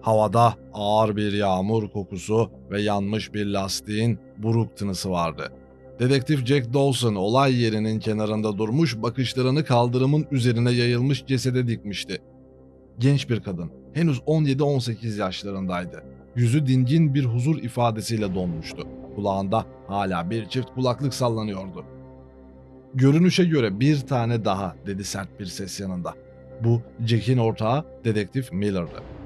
Havada ağır bir yağmur kokusu ve yanmış bir lastiğin buruk tınısı vardı. Dedektif Jack Dawson olay yerinin kenarında durmuş bakışlarını kaldırımın üzerine yayılmış cesede dikmişti. Genç bir kadın, henüz 17-18 yaşlarındaydı. Yüzü dingin bir huzur ifadesiyle donmuştu. Kulağında hala bir çift kulaklık sallanıyordu. Görünüşe göre bir tane daha dedi sert bir ses yanında. Bu Jack'in ortağı dedektif Miller'dı.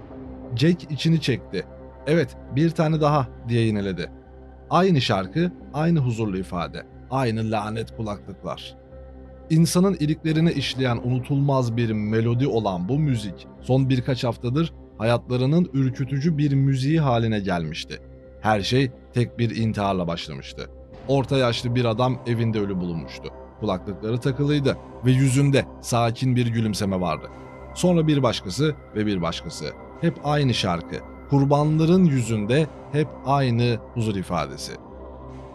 Jack içini çekti. Evet bir tane daha diye yineledi. Aynı şarkı, aynı huzurlu ifade, aynı lanet kulaklıklar. İnsanın iliklerine işleyen unutulmaz bir melodi olan bu müzik son birkaç haftadır hayatlarının ürkütücü bir müziği haline gelmişti. Her şey tek bir intiharla başlamıştı. Orta yaşlı bir adam evinde ölü bulunmuştu. Kulaklıkları takılıydı ve yüzünde sakin bir gülümseme vardı. Sonra bir başkası ve bir başkası. Hep aynı şarkı. Kurbanların yüzünde hep aynı huzur ifadesi.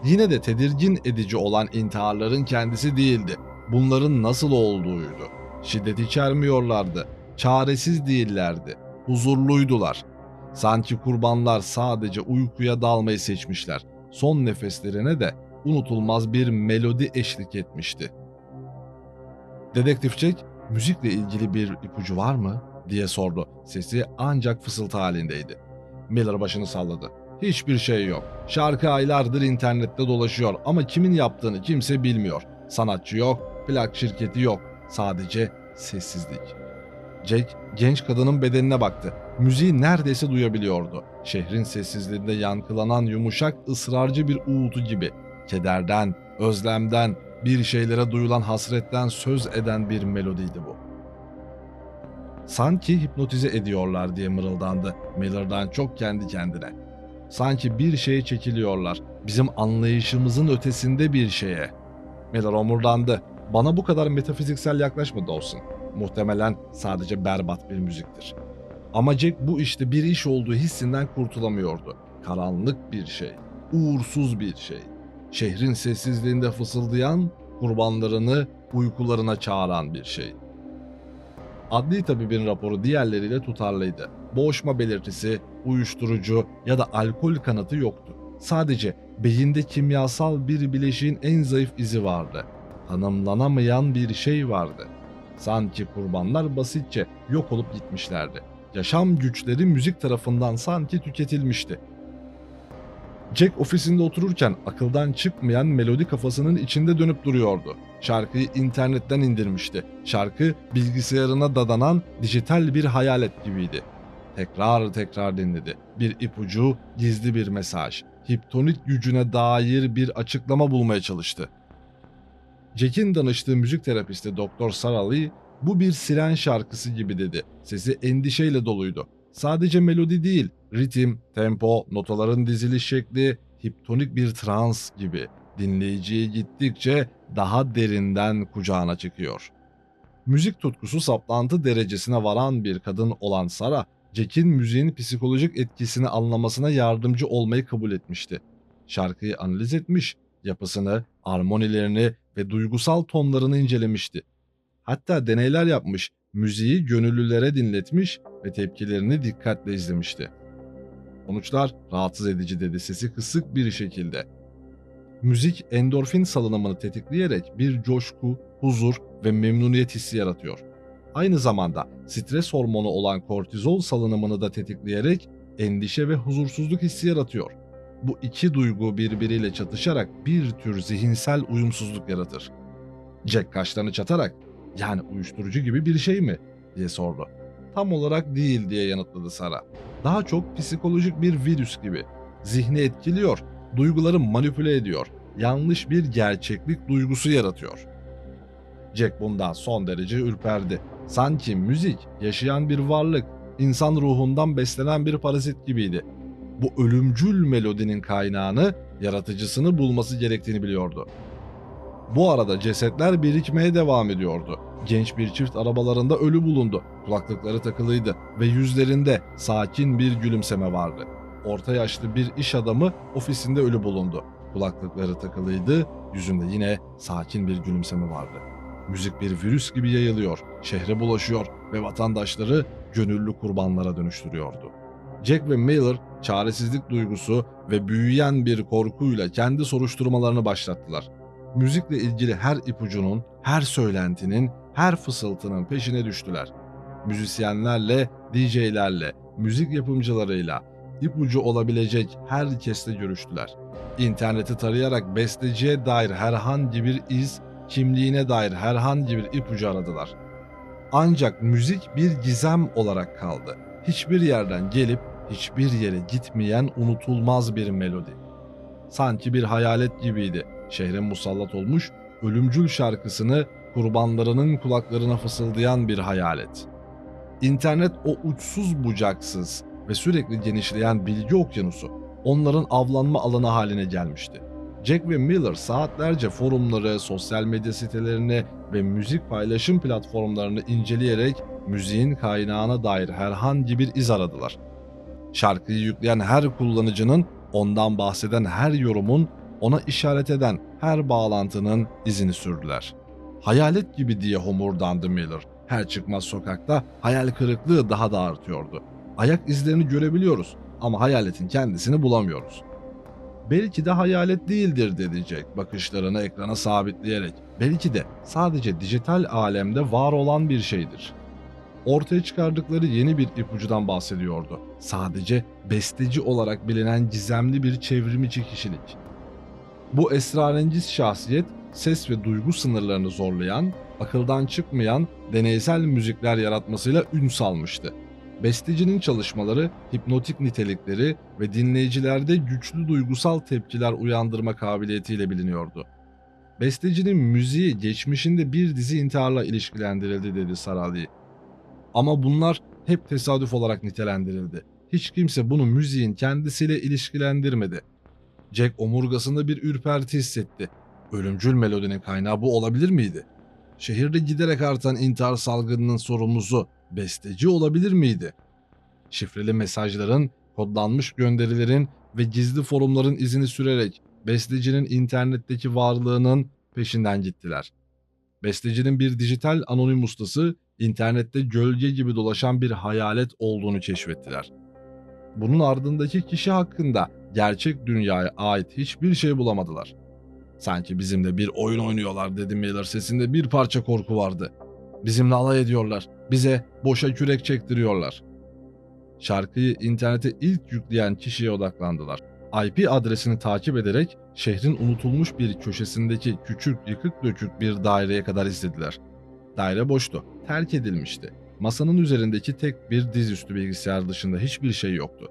Yine de tedirgin edici olan intiharların kendisi değildi. Bunların nasıl olduğuydu. Şiddet içermiyorlardı. Çaresiz değillerdi. Huzurluydular. Sanki kurbanlar sadece uykuya dalmayı seçmişler. Son nefeslerine de unutulmaz bir melodi eşlik etmişti. Dedektif Jack, müzikle ilgili bir ipucu var mı? Diye sordu. Sesi ancak fısıltı halindeydi. Miller başını salladı. Hiçbir şey yok. Şarkı aylardır internette dolaşıyor ama kimin yaptığını kimse bilmiyor. Sanatçı yok, plak şirketi yok. Sadece sessizlik. Jack genç kadının bedenine baktı. Müziği neredeyse duyabiliyordu. Şehrin sessizliğinde yankılanan yumuşak, ısrarcı bir uğultu gibi. Kederden, özlemden, bir şeylere duyulan hasretten söz eden bir melodiydi bu. Sanki hipnotize ediyorlar diye mırıldandı Miller'dan çok kendi kendine. Sanki bir şeye çekiliyorlar. Bizim anlayışımızın ötesinde bir şeye. Miller omurdandı. Bana bu kadar metafiziksel yaklaşma Dawson. Muhtemelen sadece berbat bir müziktir. Ama Jack bu işte bir iş olduğu hissinden kurtulamıyordu. Karanlık bir şey, uğursuz bir şey. Şehrin sessizliğinde fısıldayan, kurbanlarını uykularına çağıran bir şey. Adli tabibin raporu diğerleriyle tutarlıydı. Boğuşma belirtisi, uyuşturucu ya da alkol kanıtı yoktu. Sadece beyinde kimyasal bir bileşiğin en zayıf izi vardı. Tanımlanamayan bir şey vardı. Sanki kurbanlar basitçe yok olup gitmişlerdi. Yaşam güçleri müzik tarafından sanki tüketilmişti. Jack ofisinde otururken akıldan çıkmayan melodi kafasının içinde dönüp duruyordu. Şarkıyı internetten indirmişti. Şarkı bilgisayarına dadanan dijital bir hayalet gibiydi. Tekrar tekrar dinledi. Bir ipucu, gizli bir mesaj. Hiptonik gücüne dair bir açıklama bulmaya çalıştı. Jack'in danıştığı müzik terapisti Dr. Sarah bu bir siren şarkısı gibi dedi. Sesi endişeyle doluydu. Sadece melodi değil, ritim, tempo, notaların diziliş şekli, hiptonik bir trans gibi dinleyiciyi gittikçe daha derinden kucağına çıkıyor. Müzik tutkusu saplantı derecesine varan bir kadın olan Sara, Jack'in müziğin psikolojik etkisini anlamasına yardımcı olmayı kabul etmişti. Şarkıyı analiz etmiş, yapısını, armonilerini ve duygusal tonlarını incelemişti. Hatta deneyler yapmış, müziği gönüllülere dinletmiş ve tepkilerini dikkatle izlemişti. Sonuçlar rahatsız edici dedi sesi kısık bir şekilde. Müzik endorfin salınımını tetikleyerek bir coşku, huzur ve memnuniyet hissi yaratıyor. Aynı zamanda stres hormonu olan kortizol salınımını da tetikleyerek endişe ve huzursuzluk hissi yaratıyor. Bu iki duygu birbiriyle çatışarak bir tür zihinsel uyumsuzluk yaratır. Jack kaşlarını çatarak yani uyuşturucu gibi bir şey mi diye sordu. Tam olarak değil diye yanıtladı Sara. Daha çok psikolojik bir virüs gibi. Zihni etkiliyor, duyguları manipüle ediyor, yanlış bir gerçeklik duygusu yaratıyor. Jack bundan son derece ürperdi. Sanki müzik yaşayan bir varlık, insan ruhundan beslenen bir parazit gibiydi. Bu ölümcül melodinin kaynağını, yaratıcısını bulması gerektiğini biliyordu. Bu arada cesetler birikmeye devam ediyordu. Genç bir çift arabalarında ölü bulundu. Kulaklıkları takılıydı ve yüzlerinde sakin bir gülümseme vardı. Orta yaşlı bir iş adamı ofisinde ölü bulundu. Kulaklıkları takılıydı, yüzünde yine sakin bir gülümseme vardı. Müzik bir virüs gibi yayılıyor, şehre bulaşıyor ve vatandaşları gönüllü kurbanlara dönüştürüyordu. Jack ve Miller çaresizlik duygusu ve büyüyen bir korkuyla kendi soruşturmalarını başlattılar. Müzikle ilgili her ipucunun, her söylentinin, her fısıltının peşine düştüler. Müzisyenlerle, DJ'lerle, müzik yapımcılarıyla, ipucu olabilecek herkesle görüştüler. İnterneti tarayarak besteciye dair herhangi bir iz, kimliğine dair herhangi bir ipucu aradılar. Ancak müzik bir gizem olarak kaldı. Hiçbir yerden gelip hiçbir yere gitmeyen unutulmaz bir melodi. Sanki bir hayalet gibiydi. Şehre musallat olmuş, ölümcül şarkısını kurbanlarının kulaklarına fısıldayan bir hayalet. İnternet o uçsuz bucaksız ve sürekli genişleyen bilgi okyanusu onların avlanma alanı haline gelmişti. Jack ve Miller saatlerce forumları, sosyal medya sitelerini ve müzik paylaşım platformlarını inceleyerek müziğin kaynağına dair herhangi bir iz aradılar. Şarkıyı yükleyen her kullanıcının, ondan bahseden her yorumun, ona işaret eden her bağlantının izini sürdüler. Hayalet gibi diye homurdandı Miller. Her çıkmaz sokakta hayal kırıklığı daha da artıyordu. Ayak izlerini görebiliyoruz ama hayaletin kendisini bulamıyoruz. Belki de hayalet değildir dedi Jack bakışlarını ekrana sabitleyerek. Belki de sadece dijital alemde var olan bir şeydir. Ortaya çıkardıkları yeni bir ipucudan bahsediyordu. Sadece besteci olarak bilinen gizemli bir çevrimiçi kişilik. Bu esrarengiz şahsiyet ses ve duygu sınırlarını zorlayan, akıldan çıkmayan deneysel müzikler yaratmasıyla ün salmıştı. Bestecinin çalışmaları hipnotik nitelikleri ve dinleyicilerde güçlü duygusal tepkiler uyandırma kabiliyetiyle biliniyordu. Bestecinin müziği geçmişinde bir dizi intiharla ilişkilendirildi dedi Sarali. Ama bunlar hep tesadüf olarak nitelendirildi. Hiç kimse bunu müziğin kendisiyle ilişkilendirmedi. Jack omurgasında bir ürperti hissetti. Ölümcül melodinin kaynağı bu olabilir miydi? Şehirde giderek artan intihar salgınının sorumlusu besteci olabilir miydi? Şifreli mesajların, kodlanmış gönderilerin ve gizli forumların izini sürerek bestecinin internetteki varlığının peşinden gittiler. Bestecinin bir dijital anonim ustası, internette gölge gibi dolaşan bir hayalet olduğunu keşfettiler. Bunun ardındaki kişi hakkında gerçek dünyaya ait hiçbir şey bulamadılar. Sanki bizimle bir oyun oynuyorlar dedi Miller sesinde bir parça korku vardı. Bizimle alay ediyorlar. Bize boşa kürek çektiriyorlar. Şarkıyı internete ilk yükleyen kişiye odaklandılar. IP adresini takip ederek şehrin unutulmuş bir köşesindeki küçük yıkık dökük bir daireye kadar izlediler. Daire boştu, terk edilmişti. Masanın üzerindeki tek bir dizüstü bilgisayar dışında hiçbir şey yoktu.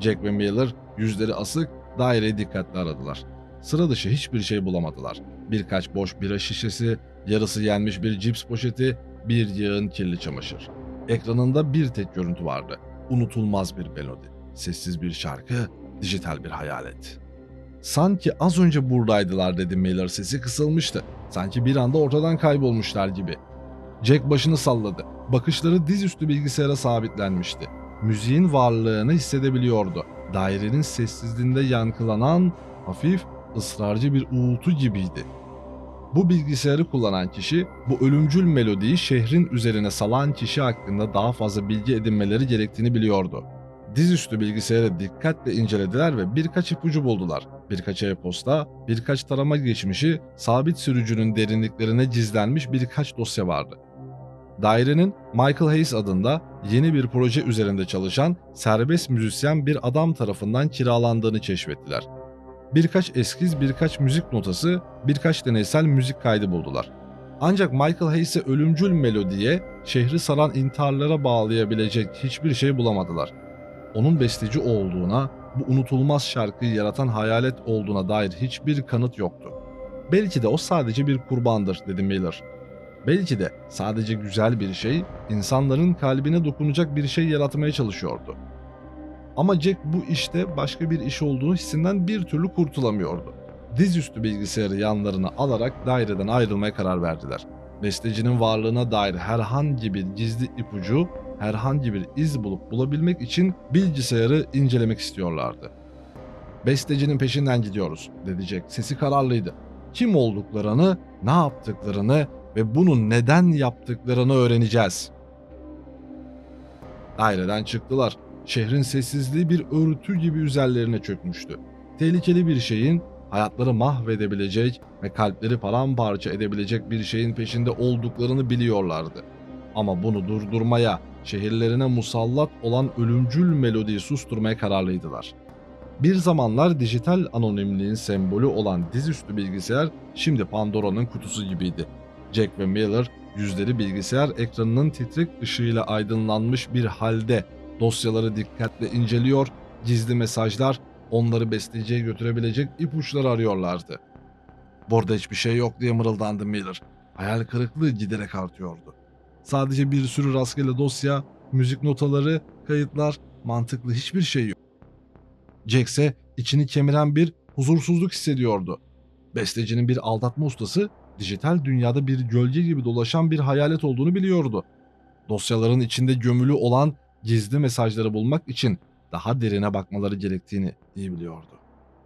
Jack ve Miller yüzleri asık daireyi dikkatli aradılar. Sıra dışı hiçbir şey bulamadılar. Birkaç boş bira şişesi, yarısı yenmiş bir cips poşeti, bir yığın kirli çamaşır. Ekranında bir tek görüntü vardı. Unutulmaz bir melodi. Sessiz bir şarkı, dijital bir hayalet. Sanki az önce buradaydılar dedi Miller sesi kısılmıştı. Sanki bir anda ortadan kaybolmuşlar gibi. Jack başını salladı. Bakışları dizüstü bilgisayara sabitlenmişti. Müziğin varlığını hissedebiliyordu. Dairenin sessizliğinde yankılanan hafif, ısrarcı bir uğultu gibiydi. Bu bilgisayarı kullanan kişi, bu ölümcül melodiyi şehrin üzerine salan kişi hakkında daha fazla bilgi edinmeleri gerektiğini biliyordu. Dizüstü bilgisayarı dikkatle incelediler ve birkaç ipucu buldular. Birkaç e-posta, birkaç tarama geçmişi, sabit sürücünün derinliklerine gizlenmiş birkaç dosya vardı. Dairenin Michael Hayes adında yeni bir proje üzerinde çalışan serbest müzisyen bir adam tarafından kiralandığını keşfettiler. Birkaç eskiz, birkaç müzik notası, birkaç deneysel müzik kaydı buldular. Ancak Michael Hayes'e ölümcül melodiye, şehri saran intiharlara bağlayabilecek hiçbir şey bulamadılar. Onun besteci olduğuna, bu unutulmaz şarkıyı yaratan hayalet olduğuna dair hiçbir kanıt yoktu. Belki de o sadece bir kurbandır dedi Miller. Belki de sadece güzel bir şey, insanların kalbine dokunacak bir şey yaratmaya çalışıyordu. Ama Jack bu işte başka bir iş olduğunu hissinden bir türlü kurtulamıyordu. Dizüstü bilgisayarı yanlarına alarak daireden ayrılmaya karar verdiler. Bestecinin varlığına dair herhangi bir gizli ipucu, herhangi bir iz bulup bulabilmek için bilgisayarı incelemek istiyorlardı. Bestecinin peşinden gidiyoruz, dedi Jack. Sesi kararlıydı. Kim olduklarını, ne yaptıklarını ve bunu neden yaptıklarını öğreneceğiz. Daireden çıktılar. şehrin sessizliği bir örtü gibi üzerlerine çökmüştü. Tehlikeli bir şeyin hayatları mahvedebilecek ve kalpleri paramparça edebilecek bir şeyin peşinde olduklarını biliyorlardı. Ama bunu durdurmaya, şehirlerine musallat olan ölümcül melodiyi susturmaya kararlıydılar. Bir zamanlar dijital anonimliğin sembolü olan dizüstü bilgisayar şimdi Pandora'nın kutusu gibiydi. Jack ve Miller yüzleri bilgisayar ekranının titrek ışığıyla aydınlanmış bir halde dosyaları dikkatle inceliyor, gizli mesajlar, onları besteciye götürebilecek ipuçları arıyorlardı. Burada hiçbir şey yok diye mırıldandı Miller. Hayal kırıklığı giderek artıyordu. Sadece bir sürü rastgele dosya, müzik notaları, kayıtlar, mantıklı hiçbir şey yok. Jack ise içini kemiren bir huzursuzluk hissediyordu. Bestecinin bir aldatma ustası, dijital dünyada bir gölge gibi dolaşan bir hayalet olduğunu biliyordu. Dosyaların içinde gömülü olan gizli mesajları bulmak için daha derine bakmaları gerektiğini iyi biliyordu.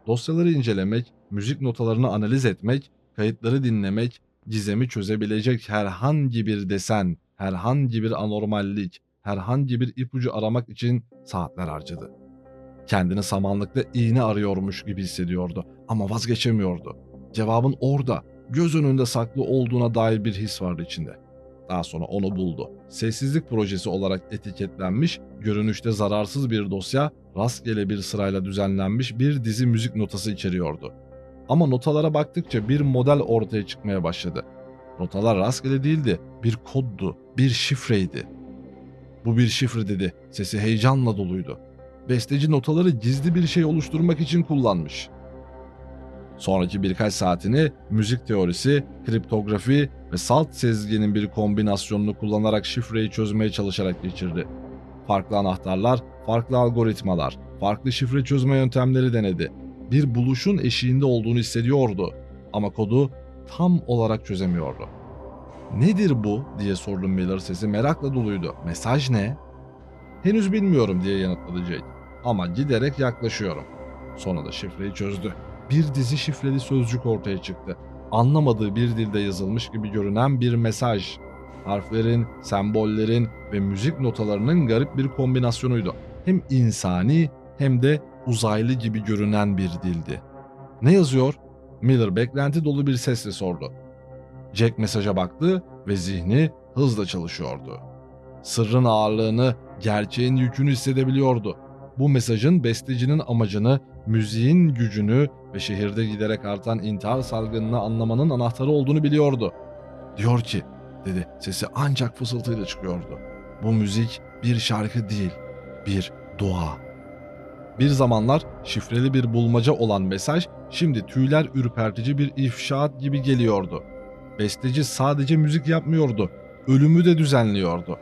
Dosyaları incelemek, müzik notalarını analiz etmek, kayıtları dinlemek, gizemi çözebilecek herhangi bir desen, herhangi bir anormallik, herhangi bir ipucu aramak için saatler harcadı. Kendini samanlıkta iğne arıyormuş gibi hissediyordu ama vazgeçemiyordu. Cevabın orada, göz önünde saklı olduğuna dair bir his vardı içinde. Daha sonra onu buldu. Sessizlik projesi olarak etiketlenmiş, görünüşte zararsız bir dosya, rastgele bir sırayla düzenlenmiş bir dizi müzik notası içeriyordu. Ama notalara baktıkça bir model ortaya çıkmaya başladı. Notalar rastgele değildi, bir koddu, bir şifreydi. Bu bir şifre dedi, sesi heyecanla doluydu. Besteci notaları gizli bir şey oluşturmak için kullanmış. Sonraki birkaç saatini müzik teorisi, kriptografi ve salt sezginin bir kombinasyonunu kullanarak şifreyi çözmeye çalışarak geçirdi. Farklı anahtarlar, farklı algoritmalar, farklı şifre çözme yöntemleri denedi. Bir buluşun eşiğinde olduğunu hissediyordu ama kodu tam olarak çözemiyordu. Nedir bu diye sordu Miller sesi merakla doluydu. Mesaj ne? Henüz bilmiyorum diye yanıtladı Jake. Ama giderek yaklaşıyorum. Sonunda şifreyi çözdü. Bir dizi şifreli sözcük ortaya çıktı. Anlamadığı bir dilde yazılmış gibi görünen bir mesaj. Harflerin, sembollerin ve müzik notalarının garip bir kombinasyonuydu. Hem insani hem de uzaylı gibi görünen bir dildi. Ne yazıyor? Miller beklenti dolu bir sesle sordu. Jack mesaja baktı ve zihni hızla çalışıyordu. Sırrın ağırlığını, gerçeğin yükünü hissedebiliyordu. Bu mesajın bestecinin amacını, müziğin gücünü ve şehirde giderek artan intihar salgınını anlamanın anahtarı olduğunu biliyordu. Diyor ki, dedi sesi ancak fısıltıyla çıkıyordu. Bu müzik bir şarkı değil, bir dua. Bir zamanlar şifreli bir bulmaca olan mesaj şimdi tüyler ürpertici bir ifşaat gibi geliyordu. Besteci sadece müzik yapmıyordu, ölümü de düzenliyordu.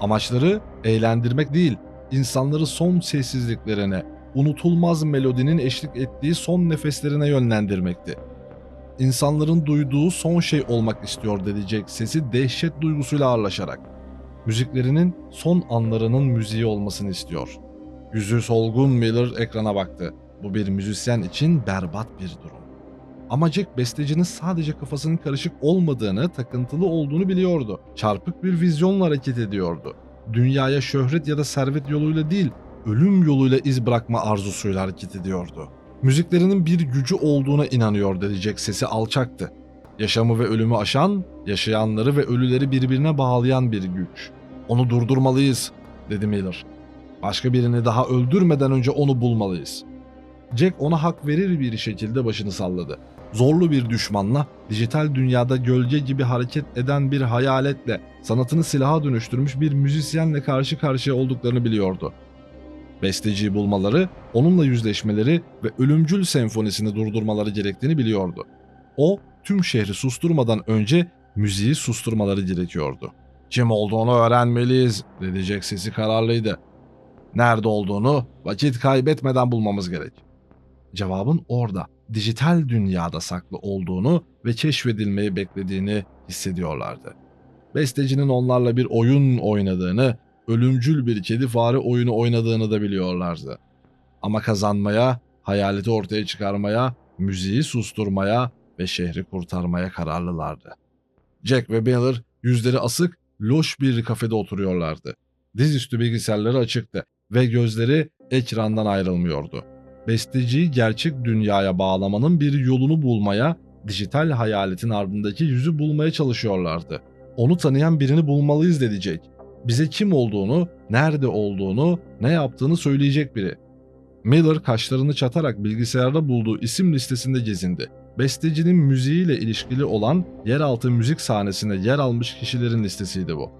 Amaçları eğlendirmek değil, insanları son sessizliklerine, unutulmaz melodinin eşlik ettiği son nefeslerine yönlendirmekti. İnsanların duyduğu son şey olmak istiyor dedecek sesi dehşet duygusuyla ağırlaşarak. Müziklerinin son anlarının müziği olmasını istiyor. Yüzü solgun Miller ekrana baktı. Bu bir müzisyen için berbat bir durum. Ama Jack bestecinin sadece kafasının karışık olmadığını, takıntılı olduğunu biliyordu. Çarpık bir vizyonla hareket ediyordu. Dünyaya şöhret ya da servet yoluyla değil, ölüm yoluyla iz bırakma arzusuyla hareket ediyordu. Müziklerinin bir gücü olduğuna inanıyor Jack sesi alçaktı. Yaşamı ve ölümü aşan, yaşayanları ve ölüleri birbirine bağlayan bir güç. Onu durdurmalıyız, dedi Miller. Başka birini daha öldürmeden önce onu bulmalıyız. Jack ona hak verir bir şekilde başını salladı. Zorlu bir düşmanla, dijital dünyada gölge gibi hareket eden bir hayaletle, sanatını silaha dönüştürmüş bir müzisyenle karşı karşıya olduklarını biliyordu. Besteciyi bulmaları, onunla yüzleşmeleri ve ölümcül senfonisini durdurmaları gerektiğini biliyordu. O, tüm şehri susturmadan önce müziği susturmaları gerekiyordu. Kim olduğunu öğrenmeliyiz, dedi Jack sesi kararlıydı. Nerede olduğunu vakit kaybetmeden bulmamız gerek. Cevabın orada, dijital dünyada saklı olduğunu ve keşfedilmeyi beklediğini hissediyorlardı. Bestecinin onlarla bir oyun oynadığını, ölümcül bir kedi fare oyunu oynadığını da biliyorlardı. Ama kazanmaya, hayaleti ortaya çıkarmaya, müziği susturmaya ve şehri kurtarmaya kararlılardı. Jack ve Miller yüzleri asık, loş bir kafede oturuyorlardı. Dizüstü bilgisayarları açıktı ve gözleri ekrandan ayrılmıyordu. Besteciyi gerçek dünyaya bağlamanın bir yolunu bulmaya, dijital hayaletin ardındaki yüzü bulmaya çalışıyorlardı. Onu tanıyan birini bulmalıyız dedecek. Bize kim olduğunu, nerede olduğunu, ne yaptığını söyleyecek biri. Miller kaşlarını çatarak bilgisayarda bulduğu isim listesinde gezindi. Bestecinin müziğiyle ilişkili olan yeraltı müzik sahnesinde yer almış kişilerin listesiydi bu.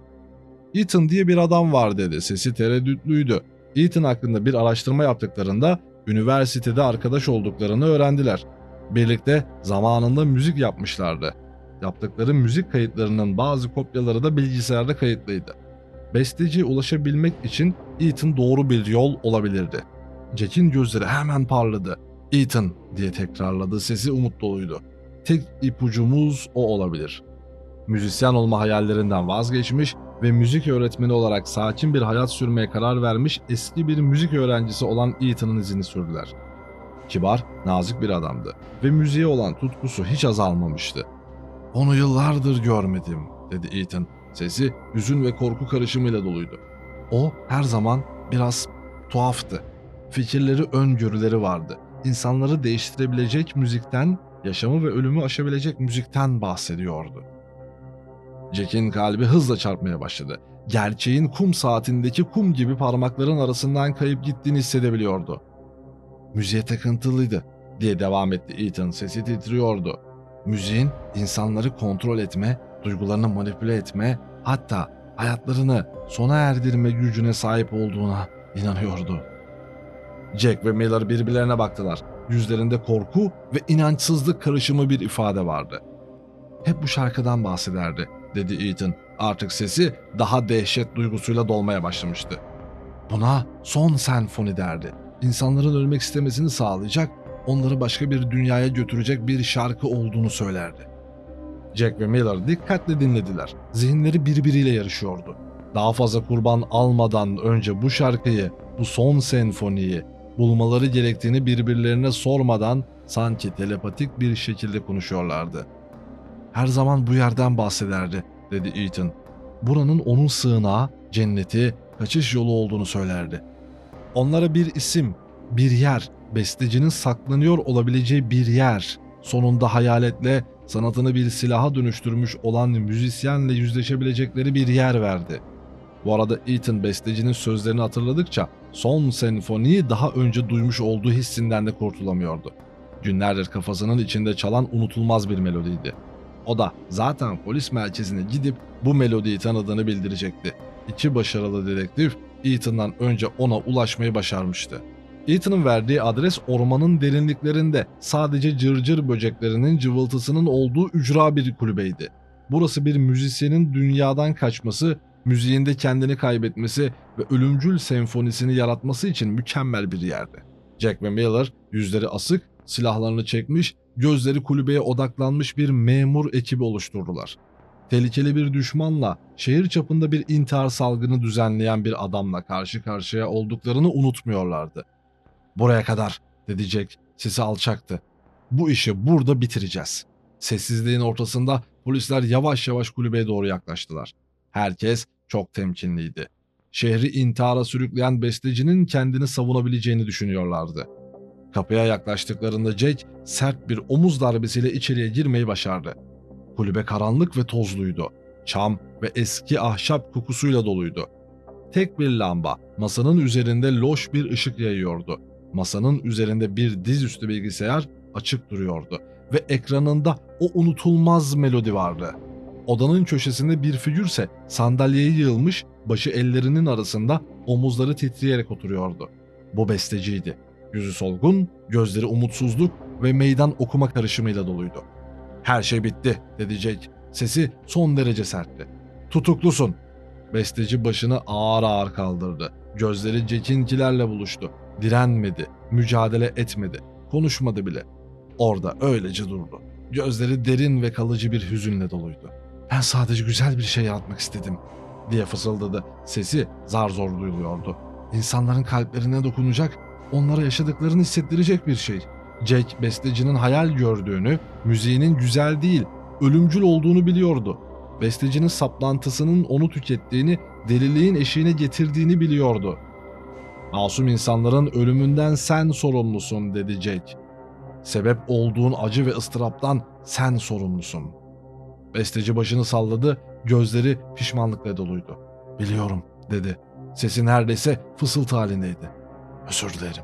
Ethan diye bir adam var dedi. Sesi tereddütlüydü. Ethan hakkında bir araştırma yaptıklarında üniversitede arkadaş olduklarını öğrendiler. Birlikte zamanında müzik yapmışlardı. Yaptıkları müzik kayıtlarının bazı kopyaları da bilgisayarda kayıtlıydı. Besteciye ulaşabilmek için Ethan doğru bir yol olabilirdi. Jack'in gözleri hemen parladı. Ethan diye tekrarladı sesi umut doluydu. Tek ipucumuz o olabilir. Müzisyen olma hayallerinden vazgeçmiş ve müzik öğretmeni olarak sakin bir hayat sürmeye karar vermiş eski bir müzik öğrencisi olan Ethan'ın izini sürdüler. Kibar, nazik bir adamdı ve müziğe olan tutkusu hiç azalmamıştı. Onu yıllardır görmedim, dedi Ethan. Sesi hüzün ve korku karışımıyla doluydu. O her zaman biraz tuhaftı. Fikirleri, öngörüleri vardı. İnsanları değiştirebilecek müzikten, yaşamı ve ölümü aşabilecek müzikten bahsediyordu. Jack'in kalbi hızla çarpmaya başladı. Gerçeğin kum saatindeki kum gibi parmakların arasından kayıp gittiğini hissedebiliyordu. Müziğe takıntılıydı diye devam etti Ethan. Sesi titriyordu. Müziğin insanları kontrol etme, duygularını manipüle etme, hatta hayatlarını sona erdirme gücüne sahip olduğuna inanıyordu. Jack ve Miller birbirlerine baktılar. Yüzlerinde korku ve inançsızlık karışımı bir ifade vardı. Hep bu şarkıdan bahsederdi, dedi Ethan. Artık sesi daha dehşet duygusuyla dolmaya başlamıştı. Buna son senfoni derdi. İnsanların ölmek istemesini sağlayacak, onları başka bir dünyaya götürecek bir şarkı olduğunu söylerdi. Jack ve Miller dikkatle dinlediler. Zihinleri birbiriyle yarışıyordu. Daha fazla kurban almadan önce bu şarkıyı, bu son senfoniyi bulmaları gerektiğini birbirlerine sormadan sanki telepatik bir şekilde konuşuyorlardı. Her zaman bu yerden bahsederdi, dedi Ethan. Buranın onun sığınağı, cenneti, kaçış yolu olduğunu söylerdi. Onlara bir isim, bir yer, bestecinin saklanıyor olabileceği bir yer, sonunda hayaletle sanatını bir silaha dönüştürmüş olan müzisyenle yüzleşebilecekleri bir yer verdi. Bu arada Ethan bestecinin sözlerini hatırladıkça son senfoniyi daha önce duymuş olduğu hissinden de kurtulamıyordu. Günlerdir kafasının içinde çalan unutulmaz bir melodiydi. O da zaten polis merkezine gidip bu melodiyi tanıdığını bildirecekti. İki başarılı dedektif Ethan'dan önce ona ulaşmayı başarmıştı. Ethan'ın verdiği adres ormanın derinliklerinde sadece cırcır böceklerinin cıvıltısının olduğu ücra bir kulübeydi. Burası bir müzisyenin dünyadan kaçması, müziğinde kendini kaybetmesi ve ölümcül senfonisini yaratması için mükemmel bir yerdi. Jack ve Miller yüzleri asık, silahlarını çekmiş, gözleri kulübeye odaklanmış bir memur ekibi oluşturdular. Tehlikeli bir düşmanla, şehir çapında bir intihar salgını düzenleyen bir adamla karşı karşıya olduklarını unutmuyorlardı. Buraya kadar, dedi Jack, sesi alçaktı. Bu işi burada bitireceğiz. Sessizliğin ortasında polisler yavaş yavaş kulübeye doğru yaklaştılar. Herkes çok temkinliydi. Şehri intihara sürükleyen bestecinin kendini savunabileceğini düşünüyorlardı. Kapıya yaklaştıklarında Jack sert bir omuz darbesiyle içeriye girmeyi başardı. Kulübe karanlık ve tozluydu. Çam ve eski ahşap kokusuyla doluydu. Tek bir lamba masanın üzerinde loş bir ışık yayıyordu. Masanın üzerinde bir dizüstü bilgisayar açık duruyordu ve ekranında o unutulmaz melodi vardı. Odanın köşesinde bir figürse sandalyeye yığılmış, başı ellerinin arasında omuzları titreyerek oturuyordu. Bu besteciydi. Yüzü solgun, gözleri umutsuzluk ve meydan okuma karışımıyla doluydu. Her şey bitti, dedi Jack. Sesi son derece sertti. Tutuklusun. Besteci başını ağır ağır kaldırdı. Gözleri Jack'inkilerle buluştu. Direnmedi, mücadele etmedi, konuşmadı bile. Orada öylece durdu. Gözleri derin ve kalıcı bir hüzünle doluydu. Ben sadece güzel bir şey yaratmak istedim, diye fısıldadı. Sesi zar zor duyuluyordu. İnsanların kalplerine dokunacak, onlara yaşadıklarını hissettirecek bir şey. Jack bestecinin hayal gördüğünü, müziğinin güzel değil, ölümcül olduğunu biliyordu. Bestecinin saplantısının onu tükettiğini, deliliğin eşiğine getirdiğini biliyordu. Masum insanların ölümünden sen sorumlusun dedi Jack. Sebep olduğun acı ve ıstıraptan sen sorumlusun. Besteci başını salladı, gözleri pişmanlıkla doluydu. Biliyorum dedi. Sesin neredeyse fısıltı halindeydi. Özür dilerim.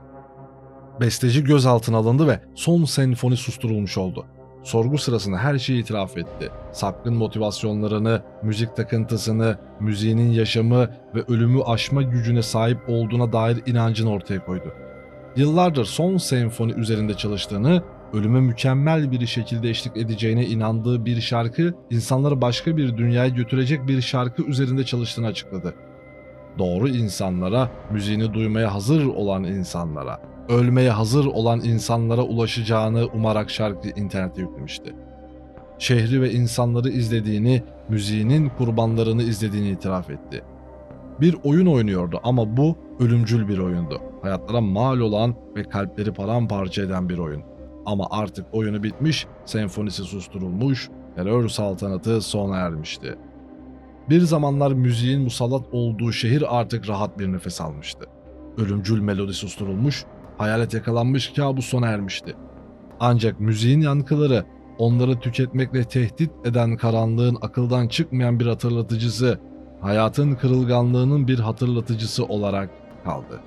Besteci gözaltına alındı ve son senfoni susturulmuş oldu. Sorgu sırasında her şeyi itiraf etti. Sapkın motivasyonlarını, müzik takıntısını, müziğinin yaşamı ve ölümü aşma gücüne sahip olduğuna dair inancını ortaya koydu. Yıllardır son senfoni üzerinde çalıştığını, ölüme mükemmel bir şekilde eşlik edeceğine inandığı bir şarkı, insanları başka bir dünyaya götürecek bir şarkı üzerinde çalıştığını açıkladı. Doğru insanlara, müziğini duymaya hazır olan insanlara, ölmeye hazır olan insanlara ulaşacağını umarak şarkı internete yüklemişti. Şehri ve insanları izlediğini, müziğinin kurbanlarını izlediğini itiraf etti. Bir oyun oynuyordu ama bu ölümcül bir oyundu. Hayatlara mal olan ve kalpleri paramparça eden bir oyun. Ama artık oyunu bitmiş, senfonisi susturulmuş, terör saltanatı sona ermişti. Bir zamanlar müziğin musallat olduğu şehir artık rahat bir nefes almıştı. Ölümcül melodi susturulmuş, hayalet yakalanmış kabus sona ermişti. Ancak müziğin yankıları onları tüketmekle tehdit eden karanlığın akıldan çıkmayan bir hatırlatıcısı, hayatın kırılganlığının bir hatırlatıcısı olarak kaldı.